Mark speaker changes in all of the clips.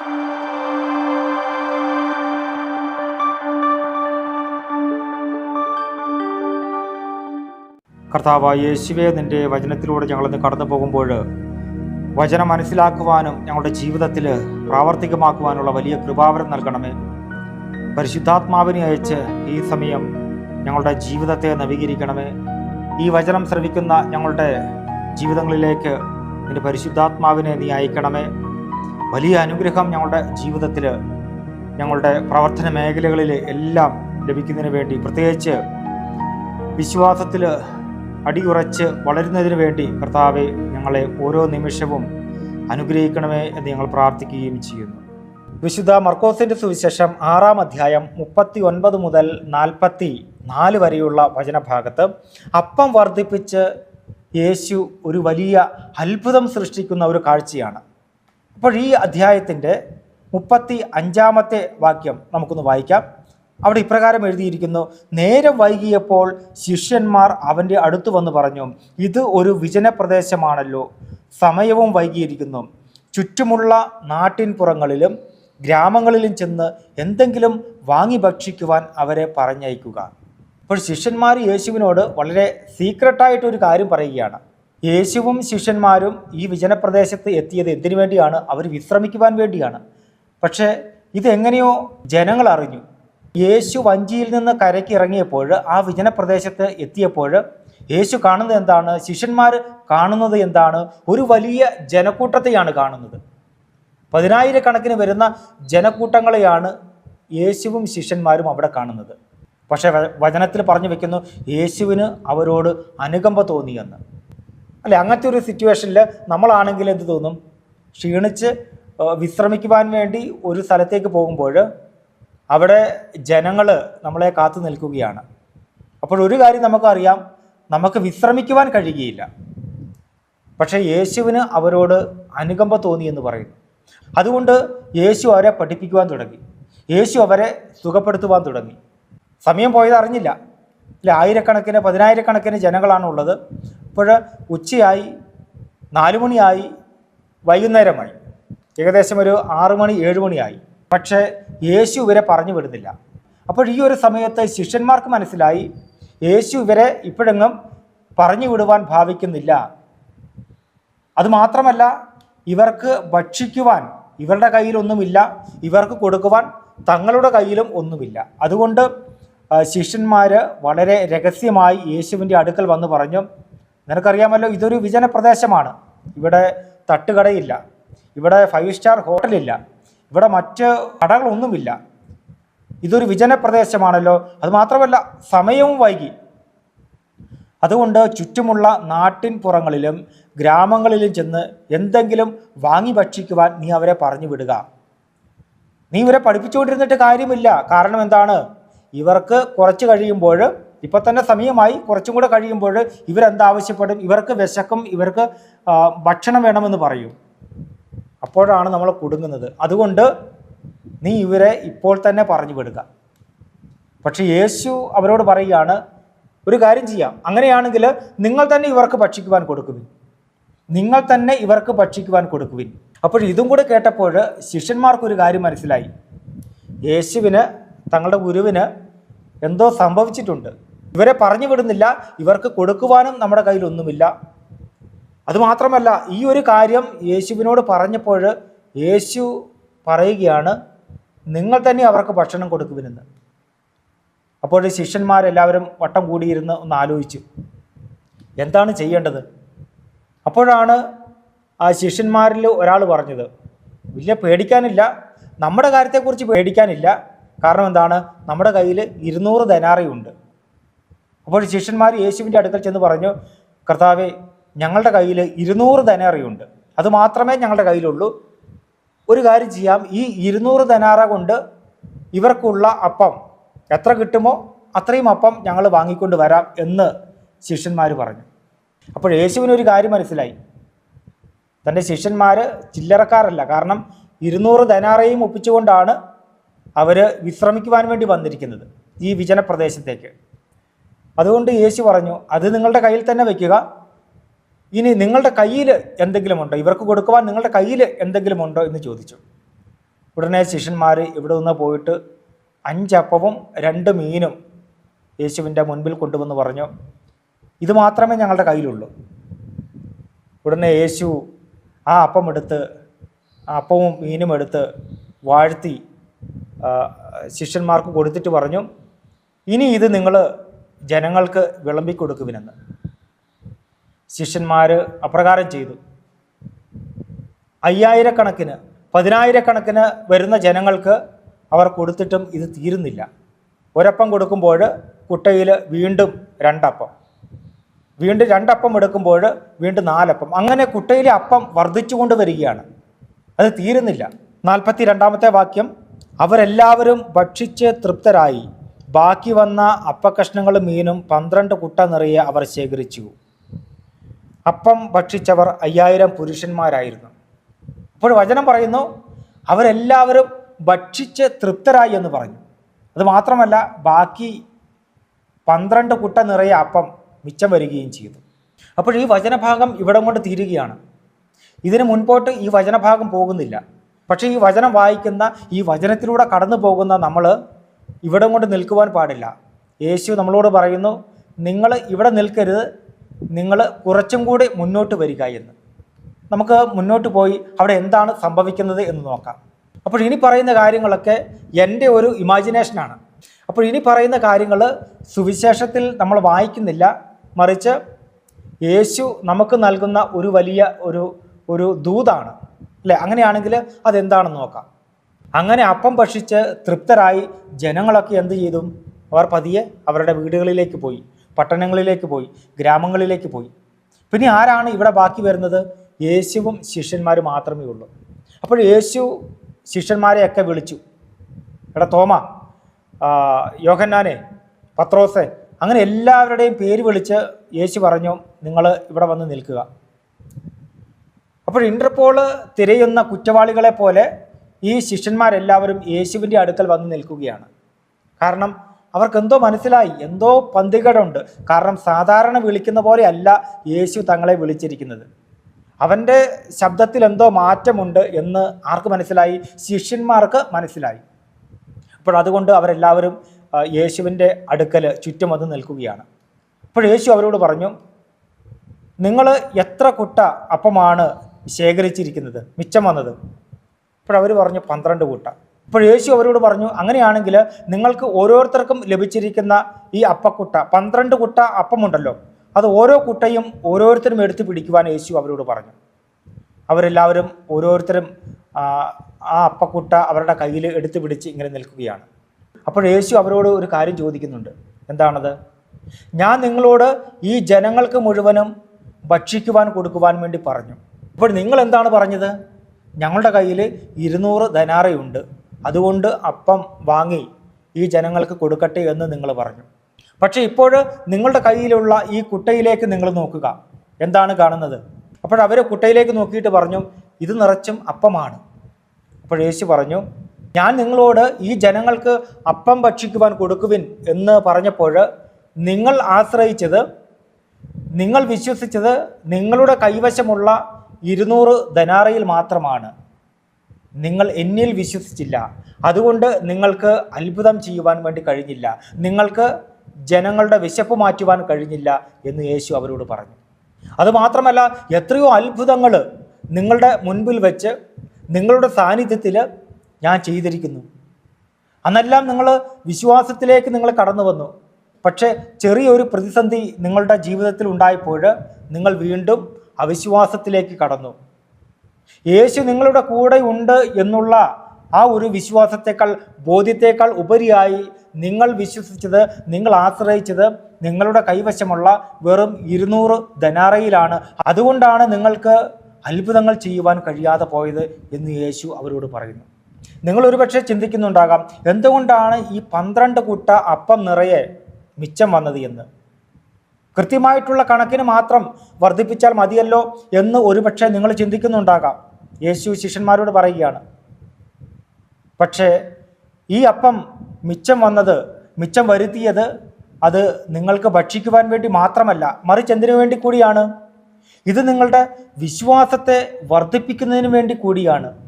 Speaker 1: കർത്താവായ യേശുവെ നിന്റെ വചനത്തിലൂടെ ഞങ്ങളിന്ന് കടന്നു പോകുമ്പോൾ വചനം മനസ്സിലാക്കുവാനും ഞങ്ങളുടെ ജീവിതത്തിൽ പ്രാവർത്തികമാക്കുവാനുള്ള വലിയ കൃപാവരം നൽകണമേ. പരിശുദ്ധാത്മാവിനെ അയച്ച് ഈ സമയം ഞങ്ങളുടെ ജീവിതത്തെ നവീകരിക്കണമേ. ഈ വചനം ശ്രവിക്കുന്ന ഞങ്ങളുടെ ജീവിതങ്ങളിലേക്ക് നിന്റെ പരിശുദ്ധാത്മാവിനെ നീ അയക്കണമേ. വലിയ അനുഗ്രഹം ഞങ്ങളുടെ ജീവിതത്തിൽ ഞങ്ങളുടെ പ്രവർത്തന മേഖലകളിൽ എല്ലാം ലഭിക്കുന്നതിന് വേണ്ടി പ്രത്യേകിച്ച് വിശ്വാസത്തിൽ അടിയുറച്ച് വളരുന്നതിന് വേണ്ടി കർത്താവെ ഞങ്ങളെ ഓരോ നിമിഷവും അനുഗ്രഹിക്കണമേ എന്ന് ഞങ്ങൾ പ്രാർത്ഥിക്കുകയും ചെയ്യുന്നു. വിശുദ്ധ മർക്കോസിന്റെ സുവിശേഷം ആറാം അധ്യായം മുപ്പത്തി ഒൻപത് മുതൽ നാൽപ്പത്തി നാല് വരെയുള്ള വചനഭാഗത്ത് അപ്പം വർദ്ധിപ്പിച്ച് യേശു ഒരു വലിയ അത്ഭുതം സൃഷ്ടിക്കുന്ന ഒരു കാഴ്ചയാണ്. അപ്പോൾ ഈ അധ്യായത്തിന്റെ മുപ്പത്തി അഞ്ചാമത്തെ വാക്യം നമുക്കൊന്ന് വായിക്കാം. അവിടെ ഇപ്രകാരം എഴുതിയിരിക്കുന്നു നേരം വൈകിയപ്പോൾ ശിഷ്യന്മാർ അവന്റെ അടുത്ത് വന്ന് പറഞ്ഞു ഇത് ഒരു വിജനപ്രദേശമാണല്ലോ സമയവും വൈകിയിരിക്കുന്നു. ചുറ്റുമുള്ള നാട്ടിൻപുറങ്ങളിലും ഗ്രാമങ്ങളിലും ചെന്ന് എന്തെങ്കിലും വാങ്ങി ഭക്ഷിക്കുവാൻ അവരെ പറഞ്ഞയക്കുക. അപ്പോൾ ശിഷ്യന്മാർ യേശുവിനോട് വളരെ സീക്രട്ടായിട്ടൊരു കാര്യം പറയുകയാണ്. യേശുവും ശിഷ്യന്മാരും ഈ വിജനപ്രദേശത്ത് എത്തിയത് എന്തിനു വേണ്ടിയാണ്? അവർ വിശ്രമിക്കുവാൻ വേണ്ടിയാണ്. പക്ഷേ ഇതെങ്ങനെയോ ജനങ്ങൾ അറിഞ്ഞു. യേശു വഞ്ചിയിൽ നിന്ന് കരയ്ക്ക് ഇറങ്ങിയപ്പോൾ ആ വിജനപ്രദേശത്ത് എത്തിയപ്പോൾ യേശു കാണുന്നത് എന്താണ്? ശിഷ്യന്മാർ കാണുന്നത് എന്താണ്? ഒരു വലിയ ജനക്കൂട്ടത്തെയാണ് കാണുന്നത്. പതിനായിരക്കണക്കിന് വരുന്ന ജനക്കൂട്ടങ്ങളെയാണ് യേശുവും ശിഷ്യന്മാരും അവിടെ കാണുന്നത്. പക്ഷേ വചനത്തിൽ പറഞ്ഞു വെക്കുന്നു യേശുവിന് അവരോട് അനുകമ്പ തോന്നിയെന്ന്. അല്ലെ അങ്ങനത്തെ ഒരു സിറ്റുവേഷനിൽ നമ്മളാണെങ്കിൽ എന്ത് തോന്നും? ക്ഷീണിച്ച് വിശ്രമിക്കുവാൻ വേണ്ടി ഒരു സ്ഥലത്തേക്ക് പോകുമ്പോൾ അവിടെ ജനങ്ങൾ നമ്മളെ കാത്തു നിൽക്കുകയാണ്. അപ്പോൾ ഒരു കാര്യം നമുക്കറിയാം നമുക്ക് വിശ്രമിക്കുവാൻ കഴിയുകയില്ല. പക്ഷേ യേശുവിന് അവരോട് അനുകമ്പ തോന്നി എന്ന് പറയുന്നു. അതുകൊണ്ട് യേശു അവരെ പഠിപ്പിക്കുവാൻ തുടങ്ങി. യേശു അവരെ സുഖപ്പെടുത്തുവാൻ തുടങ്ങി. സമയം പോയത് അറിഞ്ഞില്ല. ഇല്ല ആയിരക്കണക്കിന് പതിനായിരക്കണക്കിന് ജനങ്ങളാണ് ഉള്ളത് ഇപ്പോൾ ഉച്ചയായി നാലു മണിയായി വൈകുന്നേരമായി. ഏകദേശം ഒരു ആറു മണി ഏഴ് മണിയായി പക്ഷേ യേശു ഇവരെ പറഞ്ഞു വിടുന്നില്ല. അപ്പോൾ ഈ ഒരു സമയത്ത് ശിഷ്യന്മാർക്ക് മനസ്സിലായി യേശു ഇവരെ ഇപ്പോഴെങ്ങും പറഞ്ഞു വിടുവാൻ ഭാവിക്കുന്നില്ല. അതുമാത്രമല്ല ഇവർക്ക് ഭക്ഷിക്കുവാൻ ഇവരുടെ കയ്യിലൊന്നുമില്ല. ഇവർക്ക് കൊടുക്കുവാൻ തങ്ങളുടെ കയ്യിലും ഒന്നുമില്ല. അതുകൊണ്ട് ശിഷ്യന്മാർ വളരെ രഹസ്യമായി യേശുവിന്റെ അടുക്കൽ വന്ന് പറഞ്ഞു നിനക്കറിയാമല്ലോ ഇതൊരു വിജന പ്രദേശമാണ് ഇവിടെ തട്ടുകടയില്ല. ഇവിടെ ഫൈവ് സ്റ്റാർ ഹോട്ടലില്ല ഇവിടെ മറ്റ് കടകളൊന്നുമില്ല. ഇതൊരു വിജന പ്രദേശമാണല്ലോ അതുമാത്രമല്ല സമയവും വൈകി. അതുകൊണ്ട് ചുറ്റുമുള്ള നാട്ടിൻ പുറങ്ങളിലും ഗ്രാമങ്ങളിലും ചെന്ന് എന്തെങ്കിലും വാങ്ങി ഭക്ഷിക്കുവാൻ നീ അവരെ പറഞ്ഞു വിടുക. നീ ഇവരെ പഠിപ്പിച്ചുകൊണ്ടിരുന്നിട്ട് കാര്യമില്ല. കാരണം എന്താണ്? ഇവർക്ക് കുറച്ച് കഴിയുമ്പോൾ ഇപ്പൊ തന്നെ സമയമായി കുറച്ചും കൂടെ കഴിയുമ്പോൾ ഇവരെന്താവശ്യപ്പെടും ഇവർക്ക് വിശക്കും ഇവർക്ക് ഭക്ഷണം വേണമെന്ന് പറയും. അപ്പോഴാണ് നമ്മൾ കുടുങ്ങുന്നത്. അതുകൊണ്ട് നീ ഇവരെ ഇപ്പോൾ തന്നെ പറഞ്ഞു വിടുക. പക്ഷേ യേശു അവരോട് പറയുകയാണ് ഒരു കാര്യം ചെയ്യാം. അങ്ങനെയാണെങ്കിൽ നിങ്ങൾ തന്നെ ഇവർക്ക് ഭക്ഷിക്കുവാൻ കൊടുക്കുവിൻ. നിങ്ങൾ തന്നെ ഇവർക്ക് ഭക്ഷിക്കുവാൻ കൊടുക്കുവിൻ. അപ്പോൾ ഇതും കൂടെ കേട്ടപ്പോൾ ശിഷ്യന്മാർക്കൊരു കാര്യം മനസ്സിലായി. യേശുവിന് തങ്ങളുടെ ഗുരുവിന് എന്തോ സംഭവിച്ചിട്ടുണ്ട്. ഇവരെ പറഞ്ഞു വിടുന്നില്ല ഇവർക്ക് കൊടുക്കുവാനും നമ്മുടെ കയ്യിലൊന്നുമില്ല അതുമാത്രമല്ല ഈ ഒരു കാര്യം യേശുവിനോട് പറഞ്ഞപ്പോൾ യേശു പറയുകയാണ് നിങ്ങൾ തന്നെ അവർക്ക് ഭക്ഷണം കൊടുക്കുവിനെന്ന്. അപ്പോൾ ശിഷ്യന്മാരെല്ലാവരും വട്ടം കൂടിയിരുന്ന് ഒന്ന് ആലോചിച്ചു എന്താണ് ചെയ്യേണ്ടത്? അപ്പോഴാണ് ആ ശിഷ്യന്മാരിൽ ഒരാൾ പറഞ്ഞത് വലിയ പേടിക്കാനില്ല. നമ്മുടെ കാര്യത്തെക്കുറിച്ച് പേടിക്കാനില്ല. കാരണം എന്താണ്? നമ്മുടെ കയ്യിൽ ഇരുന്നൂറ് ധനാറയുണ്ട്. അപ്പോൾ ശിഷ്യന്മാർ യേശുവിന്റെ അടുക്കൽ ചെന്ന് പറഞ്ഞു കർത്താവെ ഞങ്ങളുടെ കയ്യിൽ ഇരുന്നൂറ് ധനാറിയുണ്ട്. അത് മാത്രമേ ഞങ്ങളുടെ കയ്യിലുള്ളൂ. ഒരു കാര്യം ചെയ്യാം. ഈ ഇരുന്നൂറ് ധനാറ കൊണ്ട് ഇവർക്കുള്ള അപ്പം എത്ര കിട്ടുമോ അത്രയും അപ്പം ഞങ്ങൾ വാങ്ങിക്കൊണ്ട് വരാം എന്ന് ശിഷ്യന്മാർ പറഞ്ഞു. അപ്പോൾ യേശുവിനൊരു കാര്യം മനസ്സിലായി. തന്റെ ശിഷ്യന്മാർ ചില്ലറക്കാരല്ല. കാരണം ഇരുന്നൂറ് ധനാറയും ഒപ്പിച്ചുകൊണ്ടാണ് അവർ വിശ്രമിക്കുവാൻ വേണ്ടി വന്നിരിക്കുന്നത് ഈ വിജനപ്രദേശത്തേക്ക് അതുകൊണ്ട് യേശു പറഞ്ഞു അത് നിങ്ങളുടെ കയ്യിൽ തന്നെ വയ്ക്കുക ഇനി നിങ്ങളുടെ കയ്യിൽ എന്തെങ്കിലും ഉണ്ടോ ഇവർക്ക് കൊടുക്കുവാൻ നിങ്ങളുടെ കയ്യിൽ എന്തെങ്കിലും ഉണ്ടോ എന്ന് ചോദിച്ചു. ഉടനെ ശിഷ്യന്മാർ ഇവിടെ നിന്ന് പോയിട്ട് അഞ്ചപ്പവും രണ്ട് മീനും യേശുവിന്റെ മുൻപിൽ കൊണ്ടുവന്ന് പറഞ്ഞു ഇത് മാത്രമേ ഞങ്ങളുടെ കയ്യിലുള്ളൂ. ഉടനെ യേശു ആ അപ്പം എടുത്ത് ആ അപ്പവും മീനും എടുത്ത് വാഴ്ത്തി ശിഷ്യന്മാർക്ക് കൊടുത്തിട്ട് പറഞ്ഞു ഇനി ഇത് നിങ്ങൾ ജനങ്ങൾക്ക് വിളമ്പിക്കൊടുക്കുവിനെന്ന് ശിഷ്യന്മാർ അപ്രകാരം ചെയ്തു അയ്യായിരക്കണക്കിന് പതിനായിരക്കണക്കിന് വരുന്ന ജനങ്ങൾക്ക് അവർ കൊടുത്തിട്ടും ഇത് തീരുന്നില്ല. ഒരപ്പം കൊടുക്കുമ്പോൾ കുട്ടയിൽ വീണ്ടും രണ്ടപ്പം. വീണ്ടും രണ്ടപ്പം എടുക്കുമ്പോൾ വീണ്ടും നാലപ്പം. അങ്ങനെ കുട്ടയിലെ അപ്പം വർദ്ധിച്ചുകൊണ്ട് വരികയാണ്. അത് തീരുന്നില്ല. നാൽപ്പത്തി രണ്ടാമത്തെ വാക്യം അവരെല്ലാവരും ഭക്ഷിച്ച് തൃപ്തരായി. ബാക്കി വന്ന അപ്പക്കഷ്ണങ്ങളും മീനും പന്ത്രണ്ട് കുട്ട നിറയെ അവർ ശേഖരിച്ചു. അപ്പം ഭക്ഷിച്ചവർ അയ്യായിരം പുരുഷന്മാരായിരുന്നു. അപ്പോൾ വചനം പറയുന്നു അവരെല്ലാവരും ഭക്ഷിച്ച് തൃപ്തരായി എന്ന് പറഞ്ഞു. അത് മാത്രമല്ല ബാക്കി പന്ത്രണ്ട് കുട്ട നിറയെ അപ്പം മിച്ചം വരികയും ചെയ്തു. അപ്പോൾ ഈ വചനഭാഗം ഇവിടം കൊണ്ട് തീരുകയാണ്. ഇതിന് മുൻപോട്ട് ഈ വചനഭാഗം പോകുന്നില്ല. പക്ഷേ ഈ വചനം വായിക്കുന്ന ഈ വചനത്തിലൂടെ കടന്നു പോകുന്ന നമ്മൾ ഇവിടെ കൊണ്ട് നിൽക്കുവാൻ പാടില്ല. യേശു നമ്മളോട് പറയുന്നു നിങ്ങൾ ഇവിടെ നിൽക്കരുത്. നിങ്ങൾ കുറച്ചും കൂടി മുന്നോട്ട് വരിക എന്ന്. നമുക്ക് മുന്നോട്ട് പോയി അവിടെ എന്താണ് സംഭവിക്കുന്നത് എന്ന് നോക്കാം. അപ്പോൾ ഇനി പറയുന്ന കാര്യങ്ങളൊക്കെ എന്റെ ഒരു ഇമാജിനേഷനാണ് അപ്പോൾ ഇനി പറയുന്ന കാര്യങ്ങൾ സുവിശേഷത്തിൽ നമ്മൾ വായിക്കുന്നില്ല. മറിച്ച് യേശു നമുക്ക് നൽകുന്ന ഒരു വലിയ ഒരു ഒരു ദൂതാണ്. അല്ലേ? അങ്ങനെയാണെങ്കിൽ അതെന്താണെന്ന് നോക്കാം. അങ്ങനെ അപ്പം ഭക്ഷിച്ച് തൃപ്തരായി ജനങ്ങളൊക്കെ എന്ത് ചെയ്തു? അവർ പതിയെ അവരുടെ വീടുകളിലേക്ക് പോയി പട്ടണങ്ങളിലേക്ക് പോയി ഗ്രാമങ്ങളിലേക്ക് പോയി. പിന്നെ ആരാണ് ഇവിടെ ബാക്കി വരുന്നത്? യേശുവും ശിഷ്യന്മാരും മാത്രമേ ഉള്ളൂ. അപ്പോൾ യേശു ശിഷ്യന്മാരെയൊക്കെ വിളിച്ചു. എടാ തോമ യോഹന്നാനെ പത്രോസെ അങ്ങനെ എല്ലാവരുടെയും പേര് വിളിച്ച് യേശു പറഞ്ഞു നിങ്ങൾ ഇവിടെ വന്ന് നിൽക്കുക. അപ്പോൾ ഇന്റർപോൾ തിരയുന്ന കുറ്റവാളികളെ പോലെ ഈ ശിഷ്യന്മാരെല്ലാവരും യേശുവിന്റെ അടുക്കൽ വന്ന് നിൽക്കുകയാണ്. കാരണം അവർക്ക് എന്തോ മനസ്സിലായി എന്തോ പന്തികടുണ്ട്. കാരണം സാധാരണ വിളിക്കുന്ന പോലെ അല്ല യേശു തങ്ങളെ വിളിച്ചിരിക്കുന്നത്. അവന്റെ ശബ്ദത്തിൽ എന്തോ മാറ്റമുണ്ട് എന്ന് ആർക്ക് മനസ്സിലായി? ശിഷ്യന്മാർക്ക് മനസ്സിലായി. അപ്പോൾ അതുകൊണ്ട് അവരെല്ലാവരും യേശുവിന്റെ അടുക്കൽ ചുറ്റും വന്ന് നിൽക്കുകയാണ്. അപ്പോൾ യേശു അവരോട് പറഞ്ഞു നിങ്ങൾ എത്ര കുട്ട അപ്പമാണ് ശേഖരിച്ചിരിക്കുന്നത് മിച്ചം വന്നത്. അപ്പോൾ അവർ പറഞ്ഞു പന്ത്രണ്ട് കൂട്ട. അപ്പോൾ യേശു അവരോട് പറഞ്ഞു അങ്ങനെയാണെങ്കിൽ നിങ്ങൾക്ക് ഓരോരുത്തർക്കും ലഭിച്ചിരിക്കുന്ന ഈ അപ്പക്കുട്ട പന്ത്രണ്ട് കുട്ട അപ്പമുണ്ടല്ലോ. അത് ഓരോ കുട്ടയും ഓരോരുത്തരും എടുത്തു പിടിക്കുവാൻ യേശു അവരോട് പറഞ്ഞു. അവരെല്ലാവരും ഓരോരുത്തരും ആ അപ്പക്കുട്ട അവരുടെ കയ്യിൽ എടുത്തു പിടിച്ച് ഇങ്ങനെ നിൽക്കുകയാണ്. അപ്പോൾ യേശു അവരോട് ഒരു കാര്യം ചോദിക്കുന്നുണ്ട്. എന്താണത്? ഞാൻ നിങ്ങളോട് ഈ ജനങ്ങൾക്ക് മുഴുവനും ഭക്ഷിക്കുവാൻ കൊടുക്കുവാൻ വേണ്ടി പറഞ്ഞു. അപ്പോൾ നിങ്ങൾ എന്താണ് പറഞ്ഞത്? ഞങ്ങളുടെ കയ്യിൽ ഇരുന്നൂറ് ധനാറയുണ്ട് അതുകൊണ്ട് അപ്പം വാങ്ങി ഈ ജനങ്ങൾക്ക് കൊടുക്കട്ടെ എന്ന് നിങ്ങൾ പറഞ്ഞു. പക്ഷേ ഇപ്പോൾ നിങ്ങളുടെ കയ്യിലുള്ള ഈ കുട്ടയിലേക്ക് നിങ്ങൾ നോക്കുക. എന്താണ് കാണുന്നത്? അപ്പോൾ അവർ കുട്ടയിലേക്ക് നോക്കിയിട്ട് പറഞ്ഞു ഇത് നിറച്ചും അപ്പമാണ്. അപ്പോൾ യേശു പറഞ്ഞു ഞാൻ നിങ്ങളോട് ഈ ജനങ്ങൾക്ക് അപ്പം ഭക്ഷിക്കുവാൻ കൊടുക്കുവിൻ എന്ന് പറഞ്ഞപ്പോൾ നിങ്ങൾ ആശ്രയിച്ചത് നിങ്ങൾ വിശ്വസിച്ചത് നിങ്ങളുടെ കൈവശമുള്ള ഇരുന്നൂറ് ധനാറയിൽ മാത്രമാണ്. നിങ്ങൾ എന്നിൽ വിശ്വസിച്ചില്ല. അതുകൊണ്ട് നിങ്ങൾക്ക് അത്ഭുതം ചെയ്യുവാൻ വേണ്ടി കഴിഞ്ഞില്ല. നിങ്ങൾക്ക് ജനങ്ങളുടെ വിശപ്പ് മാറ്റുവാൻ കഴിഞ്ഞില്ല എന്ന് യേശു അവരോട് പറഞ്ഞു. അതുമാത്രമല്ല എത്രയോ അത്ഭുതങ്ങൾ നിങ്ങളുടെ മുൻപിൽ വെച്ച് നിങ്ങളുടെ സാന്നിധ്യത്തിൽ ഞാൻ ചെയ്തിരിക്കുന്നു. അന്നെല്ലാം നിങ്ങൾ വിശ്വാസത്തിലേക്ക് നിങ്ങൾ കടന്നു വന്നു. പക്ഷേ ചെറിയൊരു പ്രതിസന്ധി നിങ്ങളുടെ ജീവിതത്തിൽ ഉണ്ടായപ്പോൾ നിങ്ങൾ വീണ്ടും അവിശ്വാസത്തിലേക്ക് കടന്നു. യേശു നിങ്ങളുടെ കൂടെ ഉണ്ട് എന്നുള്ള ആ ഒരു വിശ്വാസത്തെക്കാൾ ബോധ്യത്തെക്കാൾ ഉപരിയായി നിങ്ങൾ വിശ്വസിച്ചത് നിങ്ങൾ ആശ്രയിച്ചത് നിങ്ങളുടെ കൈവശമുള്ള വെറും ഇരുന്നൂറ് ധനാറയിലാണ് അതുകൊണ്ടാണ് നിങ്ങൾക്ക് അത്ഭുതങ്ങൾ ചെയ്യുവാൻ കഴിയാതെ പോയത് എന്ന് യേശു അവരോട് പറയുന്നു. നിങ്ങൾ ഒരുപക്ഷെ ചിന്തിക്കുന്നുണ്ടാകാം എന്തുകൊണ്ടാണ് ഈ പന്ത്രണ്ട് കുട്ട അപ്പം നിറയെ മിച്ചം വന്നത് എന്ന്? കൃത്യമായിട്ടുള്ള കണക്കിന് മാത്രം വർദ്ധിപ്പിച്ചാൽ മതിയല്ലോ എന്ന് ഒരുപക്ഷെ നിങ്ങൾ ചിന്തിക്കുന്നുണ്ടാകാം. യേശു ശിഷ്യന്മാരോട് പറയുകയാണ്. പക്ഷേ ഈ അപ്പം മിച്ചം വന്നത് മിച്ചം വരുത്തിയത് അത് നിങ്ങൾക്ക് ഭക്ഷിക്കുവാൻ വേണ്ടി മാത്രമല്ല മറിച്ച് എന്തിനു വേണ്ടി കൂടിയാണ്? ഇത് നിങ്ങളുടെ വിശ്വാസത്തെ വർദ്ധിപ്പിക്കുന്നതിന് വേണ്ടി കൂടിയാണ്.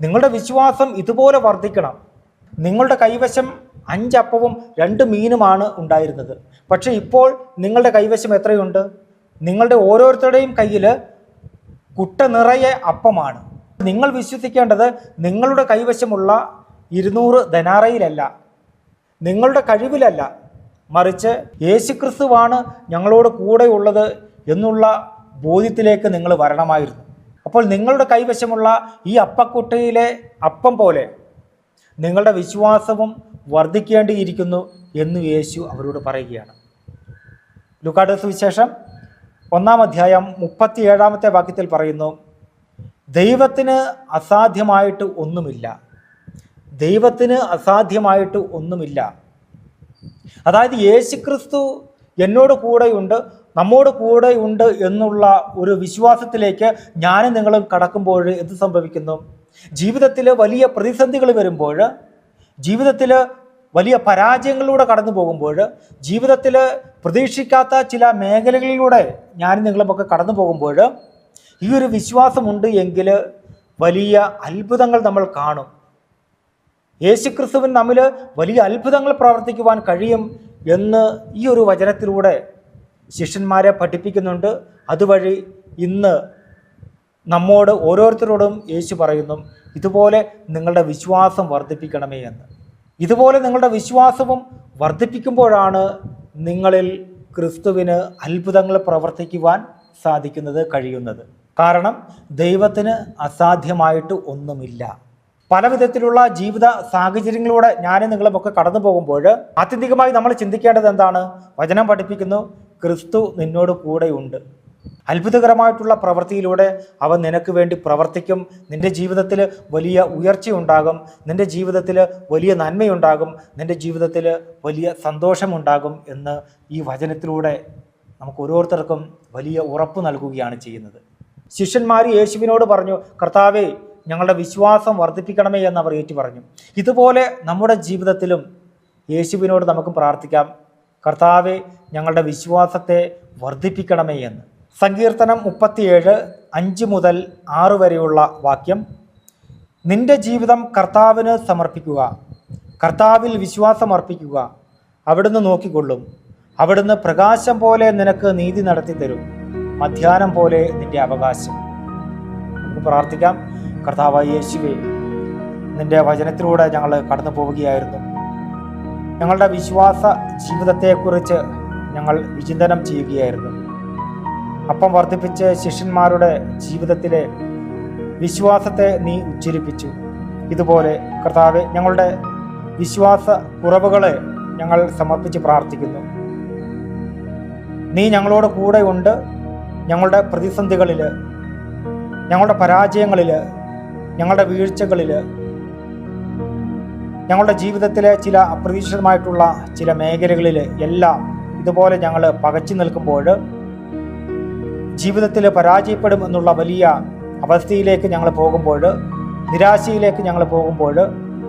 Speaker 1: നിങ്ങളുടെ വിശ്വാസം ഇതുപോലെ വർദ്ധിക്കണം. നിങ്ങളുടെ കൈവശം അഞ്ചപ്പവും രണ്ട് മീനുമാണ് ഉണ്ടായിരുന്നത്. പക്ഷേ ഇപ്പോൾ നിങ്ങളുടെ കൈവശം എത്രയുണ്ട്? നിങ്ങളുടെ ഓരോരുത്തരുടെയും കയ്യിൽ കുട്ട നിറയെ അപ്പമാണ്. നിങ്ങൾ വിശ്വസിക്കേണ്ടത് നിങ്ങളുടെ കൈവശമുള്ള ഇരുന്നൂറ് ധനാറയിലല്ല നിങ്ങളുടെ കഴിവിലല്ല. മറിച്ച് യേശുക്രിസ്തുവാണ് ഞങ്ങളോട് കൂടെയുള്ളത് എന്നുള്ള ബോധ്യത്തിലേക്ക് നിങ്ങൾ വരണമായിരുന്നു. അപ്പോൾ നിങ്ങളുടെ കൈവശമുള്ള ഈ അപ്പക്കുട്ടയിലെ അപ്പം പോലെ നിങ്ങളുടെ വിശ്വാസവും വർദ്ധിക്കേണ്ടിയിരിക്കുന്നു എന്ന് യേശു അവരോട് പറയുകയാണ്. ലുക്കാട് വിശേഷം ഒന്നാം അധ്യായം മുപ്പത്തിയേഴാമത്തെ വാക്യത്തിൽ പറയുന്നു ദൈവത്തിന് അസാധ്യമായിട്ട് ഒന്നുമില്ല. ദൈവത്തിന് അസാധ്യമായിട്ട് ഒന്നുമില്ല. അതായത് യേശുക്രിസ്തു എന്നോട് കൂടെയുണ്ട് നമ്മോട് കൂടെയുണ്ട് എന്നുള്ള ഒരു വിശ്വാസത്തിലേക്ക് ഞാനും നിങ്ങളും കടക്കുമ്പോൾ എന്ത് സംഭവിക്കുന്നു? ജീവിതത്തിൽ വലിയ പ്രതിസന്ധികൾ വരുമ്പോൾ ജീവിതത്തിൽ വലിയ പരാജയങ്ങളിലൂടെ കടന്നു പോകുമ്പോൾ ജീവിതത്തിൽ പ്രതീക്ഷിക്കാത്ത ചില മേഖലകളിലൂടെ ഞാൻ നിങ്ങളുമൊക്കെ കടന്നു പോകുമ്പോൾ ഈ ഒരു വിശ്വാസമുണ്ട് എങ്കിൽ വലിയ അത്ഭുതങ്ങൾ നമ്മൾ കാണും. യേശുക്രിസ്തുവിന് നമ്മിൽ വലിയ അത്ഭുതങ്ങൾ പ്രവർത്തിക്കുവാൻ കഴിയും എന്ന് ഈ ഒരു വചനത്തിലൂടെ ശിഷ്യന്മാരെ പഠിപ്പിക്കുന്നുണ്ട്. അതുവഴി ഇന്ന് നമ്മോട് ഓരോരുത്തരോടും യേശു പറയുന്നു ഇതുപോലെ നിങ്ങളുടെ വിശ്വാസം വർദ്ധിപ്പിക്കണമേ എന്ന്. ഇതുപോലെ നിങ്ങളുടെ വിശ്വാസവും വർദ്ധിപ്പിക്കുമ്പോഴാണ് നിങ്ങളിൽ ക്രിസ്തുവിന് അത്ഭുതങ്ങൾ പ്രവർത്തിക്കുവാൻ സാധിക്കുന്നത് കഴിയുന്നത്. കാരണം ദൈവത്തിന് അസാധ്യമായിട്ട് ഒന്നുമില്ല. പല വിധത്തിലുള്ള ജീവിത സാഹചര്യങ്ങളിലൂടെ ഞാനും നിങ്ങളുമൊക്കെ കടന്നു പോകുമ്പോൾ ആത്യന്തികമായി നമ്മൾ ചിന്തിക്കേണ്ടത് എന്താണ്? വചനം പഠിപ്പിക്കുന്നു ക്രിസ്തു നിന്നോട് കൂടെയുണ്ട്. അത്ഭുതകരമായിട്ടുള്ള പ്രവൃത്തിയിലൂടെ അവൻ നിനക്ക് വേണ്ടി പ്രവർത്തിക്കും. നിന്റെ ജീവിതത്തിൽ വലിയ ഉയർച്ചയുണ്ടാകും. നിന്റെ ജീവിതത്തിൽ വലിയ നന്മയുണ്ടാകും. നിന്റെ ജീവിതത്തിൽ വലിയ സന്തോഷമുണ്ടാകും എന്ന് ഈ വചനത്തിലൂടെ നമുക്ക് ഓരോരുത്തർക്കും വലിയ ഉറപ്പ് നൽകുകയാണ് ചെയ്യുന്നത്. ശിഷ്യന്മാർ യേശുവിനോട് പറഞ്ഞു കർത്താവേ ഞങ്ങളുടെ വിശ്വാസം വർദ്ധിപ്പിക്കണമേ എന്ന് അവർ ഏറ്റു പറഞ്ഞു ഇതുപോലെ നമ്മുടെ ജീവിതത്തിലും യേശുവിനോട് നമുക്ക് പ്രാർത്ഥിക്കാം. കർത്താവെ ഞങ്ങളുടെ വിശ്വാസത്തെ വർദ്ധിപ്പിക്കണമേ എന്ന്. സങ്കീർത്തനം മുപ്പത്തിയേഴ് അഞ്ച് മുതൽ ആറ് വരെയുള്ള വാക്യം. നിന്റെ ജീവിതം കർത്താവിന് സമർപ്പിക്കുക. കർത്താവിൽ വിശ്വാസമർപ്പിക്കുക. അവിടുന്ന് നോക്കിക്കൊള്ളും. അവിടുന്ന് പ്രകാശം പോലെ നിനക്ക് നീതി നടത്തി തരും. മധ്യാനം പോലെ നിന്റെ അവകാശം. നമുക്ക് പ്രാർത്ഥിക്കാം. കർത്താവായ യേശുവേ നിന്റെ വചനത്തിലൂടെ ഞങ്ങൾ കടന്നു പോവുകയായിരുന്നു. ഞങ്ങളുടെ വിശ്വാസ ജീവിതത്തെക്കുറിച്ച് ഞങ്ങൾ വിചിന്തനം ചെയ്യുകയായിരുന്നു. അപ്പം വർദ്ധിപ്പിച്ച് ശിഷ്യന്മാരുടെ ജീവിതത്തിലെ വിശ്വാസത്തെ നീ ഉച്ചരിപ്പിച്ചു ഇതുപോലെ കർത്താവ് ഞങ്ങളുടെ വിശ്വാസ കുറവുകളെ ഞങ്ങൾ സമർപ്പിച്ച് പ്രാർത്ഥിക്കുന്നു. നീ ഞങ്ങളോട് കൂടെ ഉണ്ട്. ഞങ്ങളുടെ പ്രതിസന്ധികളിൽ ഞങ്ങളുടെ പരാജയങ്ങളിൽ ഞങ്ങളുടെ വീഴ്ചകളിൽ ഞങ്ങളുടെ ജീവിതത്തിലെ ചില അപ്രതീക്ഷിതമായിട്ടുള്ള ചില മേഖലകളിൽ എല്ലാം ഇതുപോലെ ഞങ്ങൾ പകച്ചു നിൽക്കുമ്പോൾ ജീവിതത്തിൽ പരാജയപ്പെടും എന്നുള്ള വലിയ അവസ്ഥയിലേക്ക് ഞങ്ങൾ പോകുമ്പോൾ നിരാശയിലേക്ക് ഞങ്ങൾ പോകുമ്പോൾ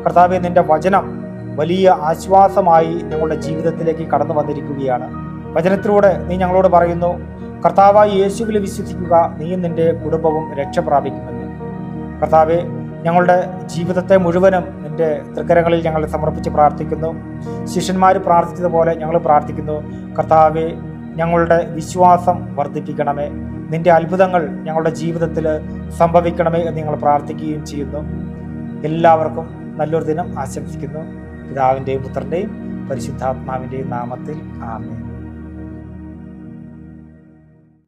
Speaker 1: കർത്താവെ നിന്റെ വചനം വലിയ ആശ്വാസമായി ഞങ്ങളുടെ ജീവിതത്തിലേക്ക് കടന്നു വന്നിരിക്കുകയാണ്. വചനത്തിലൂടെ നീ ഞങ്ങളോട് പറയുന്നു കർത്താവായി യേശുവിൽ വിശ്വസിക്കുക നീയും നിന്റെ കുടുംബവും രക്ഷ പ്രാപിക്കുമെന്ന്. കർത്താവെ ഞങ്ങളുടെ ജീവിതത്തെ മുഴുവനും നിന്റെ തൃക്കരങ്ങളിൽ ഞങ്ങൾ സമർപ്പിച്ച് പ്രാർത്ഥിക്കുന്നു. ശിഷ്യന്മാർ പ്രാർത്ഥിച്ചതുപോലെ ഞങ്ങൾ പ്രാർത്ഥിക്കുന്നു. കർത്താവെ ഞങ്ങളുടെ വിശ്വാസം വർദ്ധിപ്പിക്കണമേ. നിന്റെ അത്ഭുതങ്ങൾ ഞങ്ങളുടെ ജീവിതത്തിൽ സംഭവിക്കണമേ എന്ന് ഞങ്ങൾ പ്രാർത്ഥിക്കുകയും ചെയ്യുന്നു. എല്ലാവർക്കും നല്ലൊരു ദിനം ആശംസിക്കുന്നു. പിതാവിന്റെയും പുത്രന്റെയും പരിശുദ്ധാത്മാവിന്റെയും നാമത്തിൽ ആമേൻ.